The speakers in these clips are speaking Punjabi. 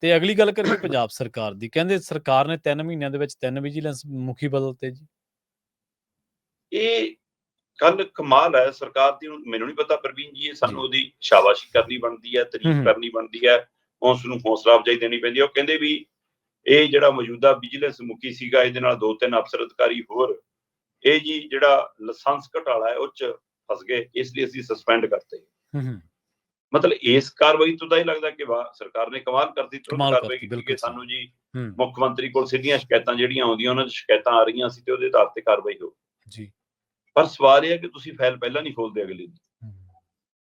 ਤੇ ਅਗਲੀ ਗੱਲ ਕਰੀਏ ਪੰਜਾਬ ਸਰਕਾਰ ਦੀ ਕਹਿੰਦੇ ਸਰਕਾਰ ਨੇ 3 ਮਹੀਨਿਆਂ ਦੇ ਵਿੱਚ ਤਿੰਨ ਵਿਜੀਲੈਂਸ ਮੁਖੀ ਬਦਲਤੇ ਜੀ ਇਹ ਕੱਲ ਕਮਾਲ ਹੈ ਸਰਕਾਰ ਦੀ ਮੈਨੂੰ ਨਹੀਂ ਪਤਾ ਪ੍ਰਵੀਨ ਜੀ ਇਹ ਸਾਨੂੰ। ਉਹਦੀ ਸ਼ਾਬਾਸ਼ੀ ਕਰਨੀ ਬਣਦੀ ਹੈ ਤਾਰੀਫ। ਕਰਨੀ ਬਣਦੀ ਹੈ ਉਸ ਨੂੰ ਹੌਸਲਾ ਅਫਜ਼ਾਈ ਦੇਣੀ ਪੈਂਦੀ ਹੈ ਉਹ ਕਹਿੰਦੇ ਵੀ ਇਹ ਜਿਹੜਾ ਮੌਜੂਦਾ ਵਿਜੀਲੈਂਸ ਮੁਖੀ ਸੀਗਾ ਇਹਦੇ ਨਾਲ ਦੋ ਤਿੰਨ ਅਫਸਰ ਅਧਿਕਾਰੀ ਹੋਰ ਇਹ ਜੀ ਜਿਹੜਾ ਲਾਇਸੈਂਸ ਘਟਾਲਾ ਹੈ ਉਹ ਚ ਫਸ ਗਏ ਇਸ ਲਈ ਅਸੀਂ ਸਸਪੈਂਡ ਕਰਤੇ ਹੂੰ ਹੂੰ ਮਤਲਬ ਇਸ ਕਾਰਵਾਈ ਤੋਂ ਤਾਂ ਇਹ ਲੱਗਦਾ ਕਿ ਵਾਹ ਸਰਕਾਰ ਨੇ ਕਮਾਲ ਕਰਤੀ ਤੁਰੰਤ ਕਾਰਵਾਈ ਕੀਤੀ ਕਿ ਸਾਨੂੰ ਜੀ ਮੁੱਖ ਮੰਤਰੀ ਕੋਲ ਸਿੱਧੀਆਂ ਸ਼ਿਕਾਇਤਾਂ ਜਿਹੜੀਆਂ ਆਉਂਦੀਆਂ ਉਹਨਾਂ 'ਚ ਸ਼ਿਕਾਇਤਾਂ ਆ ਰਹੀਆਂ ਸੀ ਤੇ ਉਹਦੇ ਆਧਾਰ ਤੇ ਕਾਰਵਾਈ ਹੋ ਜੀ। ਪਰ ਸਵਾਲ ਇਹ ਹੈ ਕਿ ਤੁਸੀਂ ਫਾਈਲ ਪਹਿਲਾਂ ਨਹੀਂ ਖੋਲਦੇ ਅਗਲੇ ਦੀ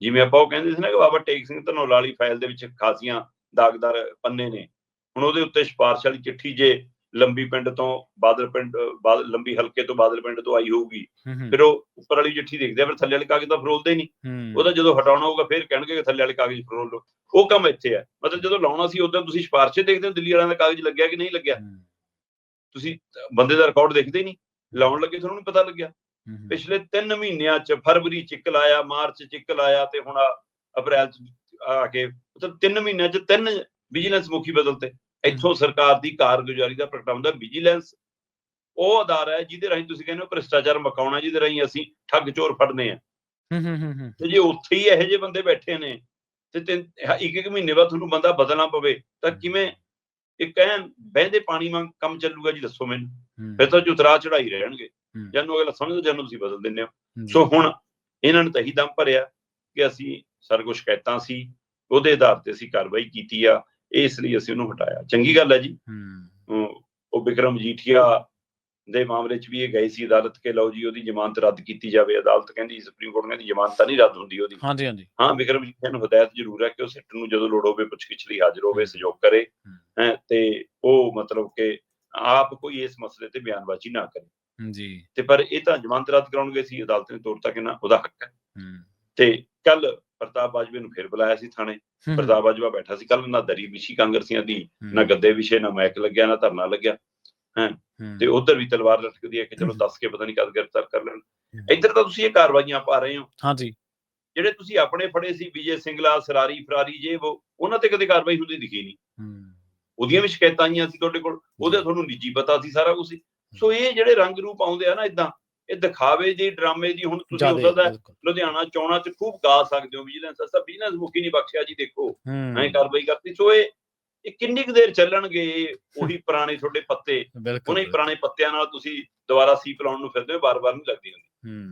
ਜਿਵੇਂ ਆਪਾਂ ਉਹ ਕਹਿੰਦੇ ਸੀ ਨਾ ਕਿ ਬਾਬਾ ਟੇਕ ਸਿੰਘ ਧਨੌਲਾ ਵਾਲੀ ਫਾਈਲ ਦੇ ਵਿੱਚ ਖਾਸੀਆਂ ਦਾਗਦਾਰ ਪੰਨੇ ਨੇ ਹੁਣ ਉਹਦੇ ਉੱਤੇ ਸਿਫਾਰਿਸ਼ ਵਾਲੀ ਚਿੱਠੀ ਜੇ ਲੰਬੀ ਪਿੰਡ ਤੋਂ ਬਾਦਲ ਪਿੰਡ ਲੰਬੀ ਹਲਕੇ ਤੋਂ ਬਾਦਲ ਪਿੰਡ ਤੋਂ ਆਈ ਹੋਊਗੀ ਫਿਰ ਉਹ ਉੱਪਰ ਵਾਲੀ ਚਿੱਠੀ ਦੇਖਦੇ ਆ ਫਿਰ ਥੱਲੇ ਵਾਲੇ ਕਾਗਜ਼ ਤਾਂ ਫਰੋਲਦੇ ਨਹੀਂ। ਉਹਦਾ ਜਦੋਂ ਹਟਾਉਣਾ ਹੋਊਗਾ ਫਿਰ ਕਹਿਣਗੇ ਕਿ ਥੱਲੇ ਵਾਲੇ ਕਾਗਜ਼ ਫਰੋਲ ਲਓ। ਉਹ ਕੰਮ ਇੱਥੇ ਹੈ ਮਤਲਬ ਜਦੋਂ ਲਾਉਣਾ ਸੀ ਉਦੋਂ ਤੁਸੀਂ ਸਿਫਾਰਿਸ਼ੇ ਦੇਖਦੇ ਹੋ ਦਿੱਲੀ ਵਾਲਿਆਂ ਦਾ ਕਾਗਜ਼ ਲੱਗਿਆ ਕਿ ਨਹੀਂ ਲੱਗਿਆ? ਤੁਸੀਂ ਬੰਦੇ ਦਾ ਰਿਕਾਰਡ ਦੇਖਦੇ ਨਹੀਂ। ਲਾਉਣ ਲੱਗੇ ਤੁਹਾਨੂੰ ਨਹੀਂ ਪਤਾ ਲੱਗਿਆ। ਪਿਛਲੇ 3 ਮਹੀਨਿਆਂ ਚ ਫਰਵਰੀ ਚ ਇੱਕ ਲਾਇਆ ਮਾਰਚ ਚ ਇੱਕ ਲਾਇਆ ਤੇ ਹੁਣ ਆ ਅਪ੍ਰੈਲ ਚ ਆ ਕੇ ਮਤਲਬ 3 ਮਹੀਨਿਆਂ ਚ ਤਿੰਨ ਵਿਜੀਲੈਂਸ ਮੁਖੀ ਬਦਲਤੇ। ਇੱਥੋਂ ਸਰਕਾਰ ਦੀ ਕਾਰਗੁਜ਼ਾਰੀ ਦਾ ਪ੍ਰਗਟਾਵਾ ਹੁੰਦਾ ਵਿਜੀਲੈਂਸ ਉਹ ਅਦਾਰਾ ਹੈ ਜਿਹਦੇ ਰਾਹੀਂ ਤੁਸੀਂ ਕਹਿੰਦੇ ਹੋ ਭ੍ਰਿਸ਼ਟਾਚਾਰ ਮਕਾਉਣਾ ਜਿਹਦੇ ਰਾਹੀਂ ਅਸੀਂ ਠੱਗ ਚੋਰ ਫੜਨੇ ਆ। ਹੂੰ, ਹੂੰ, ਹੂੰ, ਹੂੰ, ਤੇ ਜੇ ਉੱਥੇ ਹੀ ਇਹੋ ਜਿਹੇ ਬੰਦੇ ਬੈਠੇ ਨੇ ਤੇ ਤਿੰਨ ਇੱਕ ਇੱਕ ਮਹੀਨੇ ਬਾਅਦ ਤੁਹਾਨੂੰ ਬੰਦਾ ਬਦਲਣਾ ਪਵੇ ਤਾਂ ਕਿਵੇਂ ਇਹ ਕਹਿਣ ਬਹਿੰਦੇ ਪਾਣੀ ਵਾਂਗ ਕੰਮ ਚੱਲੂਗਾ ਜੀ ਦੱਸੋ ਮੈਨੂੰ। ਫਿਰ ਤਾਂ ਜੁਤਰਾ ਚੜਾਈ ਰਹਿਣਗੇ। ਜਾਨੂੰ ਅਗਲਾ ਸਮਝਦਾ ਜਾਨੂੰ ਤੁਸੀਂ ਬਦਲ ਦਿੰਦੇ ਹੋ। ਸੋ ਹੁਣ ਇਹਨਾਂ ਨੇ ਤਾਂ ਇਹੀ ਦਮ ਭਰਿਆ ਕਿ ਅਸੀਂ ਕੋਲ ਸ਼ਿਕਾਇਤਾਂ ਸੀ ਉਹਦੇ ਆਧਾਰ ਤੇ ਅਸੀਂ ਕਾਰਵਾਈ ਕੀਤੀ ਆ। ਇਸ ਲਈ ਅਸੀਂ ਉਹਨੂੰ ਹਟਾਇਆ। ਚੰਗੀ ਗੱਲ ਹੈ ਜੀ। ਉਹ- ਵਿਕਰਮ ਜੀਠੀਆ ਦੇ ਮਾਮਲੇ 'ਚ ਵੀ ਇਹ ਗਏ ਸੀ ਅਦਾਲਤ ਕੇ ਲਓ ਜੀ ਉਹਦੀ ਜ਼ਮਾਨਤ ਰੱਦ ਕੀਤੀ ਜਾਵੇ। ਅਦਾਲਤ ਕਹਿੰਦੀ ਸੁਪਰੀਮ ਕੋਰਟ ਕਹਿੰਦੀ ਜ਼ਮਾਨਤ ਤਾਂ ਨਹੀਂ ਰੱਦ ਹੁੰਦੀ ਉਹਦੀ। ਹਾਂਜੀ ਹਾਂਜੀ। ਹਾਂ ਵਿਕਰਮ ਜੀਠੀਆ ਨੂੰ ਹਦਾਇਤ ਜ਼ਰੂਰ ਹੈ ਕਿ ਉਹ ਸਿੱਟ ਨੂੰ ਜਦੋਂ ਲੋੜ ਹੋਵੇ ਪੁੱਛਗਿੱਛ ਲਈ ਹਾਜ਼ਰ ਹੋਵੇ ਸਹਿਯੋਗ ਕਰੇ। ਹੈ। ਤੇ ਉਹ ਮਤਲਬ ਕਿ ਆਪ ਕੋਈ ਇਸ ਮਸਲੇ ਤੇ ਬਿਆਨਬਾਜ਼ੀ ਨਾ ਕਰੇ। ਜੀ। ਤੇ ਪਰ ਇਹ ਤਾਂ ਜ਼ਮਾਨਤ ਰੱਦ ਕਰਾਉਣਗੇ ਸੀ ਅਦਾਲਤ ਨੇ ਤੋੜਤਾ ਕਿ ਨਾ ਉਹਦਾ ਹੱਕ ਹੈ। ਹੂੰ, ਤੇ ਕੱਲ ਪ੍ਰਤਾਪ ਬਾਜਵੇ ਨੂੰ ਫਿਰ ਬੁਲਾਇਆ ਸੀ ਥਾਣੇ। ਪ੍ਰਤਾਪ ਬਾਜਵਾ ਬੈਠਾ ਸੀ ਕੱਲ ਨਾ ਦਰੀ ਵਿਛੀ ਕਾਂਗਰਸੀਆਂ ਦੀ ਨਾ ਗੱਦੇ ਵਿਸ਼ੇ ਨਾ ਮੈਕ ਲੱਗਿਆ ਨਾ ਧਰਨਾ ਲੱਗਿਆ ਹੂੰ, ਤੇ ਉਧਰ ਵੀ ਤਲਵਾਰ ਲਟਕਦੀ ਹੈ ਕਿ ਚਲੋ ਦੱਸ ਕੇ ਪਤਾ ਨਹੀਂ ਕਦ ਗ੍ਰਿਫਤਾਰ ਕਰ ਲੈਣ। ਇੱਧਰ ਤਾਂ ਤੁਸੀਂ ਇਹ ਕਾਰਵਾਈਆਂ ਪਾ ਰਹੇ ਹੋ। ਹਾਂਜੀ। ਜਿਹੜੇ ਤੁਸੀਂ ਆਪਣੇ ਫੜੇ ਸੀ ਵਿਜੇ ਸਿੰਗਲਾ ਸਰਾਰੀ ਫਰਾਰੀ ਜੇ ਉਹ ਉਹਨਾਂ ਤੇ ਕਦੇ ਕਾਰਵਾਈ ਹੁੰਦੀ ਦਿਖੀ ਨਹੀਂ। ਹੂੰ, ਉਹਦੀਆਂ ਵੀ ਸ਼ਿਕਾਇਤਾਂ ਆਈਆਂ ਸੀ ਤੁਹਾਡੇ ਕੋਲ ਉਹਦੇ ਤੁਹਾਨੂੰ ਨਿੱਜੀ ਪਤਾ ਸੀ ਸਾਰਾ ਕੁਝ ਸੋ। ਇਹ ਜਿਹੜੇ ਰੰਗ ਰੂਪ ਆਉਂਦੇ ਆ ਨਾ ਇਦਾਂ ਇਹ ਦਿਖਾਵੇ ਦੀ ਡਰਾਮੇ ਦੀ ਹੁਣ ਤੁਸੀਂ ਸਕਦਾ ਬਿਲਕੁਲ। ਲੁਧਿਆਣਾ ਚੋਣਾਂ 'ਚ ਖੂਬ ਗਾ ਸਕਦੇ ਹੋ ਵਿਜੀਲੈਂਸ ਅਸਾ ਬਿਜ਼ਨਸ ਮੁਖੀ ਨਹੀਂ ਬਖਸ਼ਿਆ ਜੀ ਦੇਖੋ। ਐਂ ਕਾਰਵਾਈ ਕਰਤੀ। ਸੋ ਇਹ ਇਹ ਕਿੰਨੀ ਕੁ ਦੇਰ ਚੱਲਣਗੇ ਉਹੀ ਪੁਰਾਣੇ ਤੁਹਾਡੇ ਪੱਤੇ? ਉਹਨੇ ਪੁਰਾਣੇ ਪੱਤਿਆਂ ਨਾਲ ਤੁਸੀਂ ਦੁਬਾਰਾ ਸੀ ਪਲਾਉਣ ਨੂੰ ਫਿਰਦੇ ਹੋ ਬਾਰ-ਬਾਰ ਨਹੀਂ ਲੱਗਦੀ ਹੁੰਦੀ। ਹੂੰ।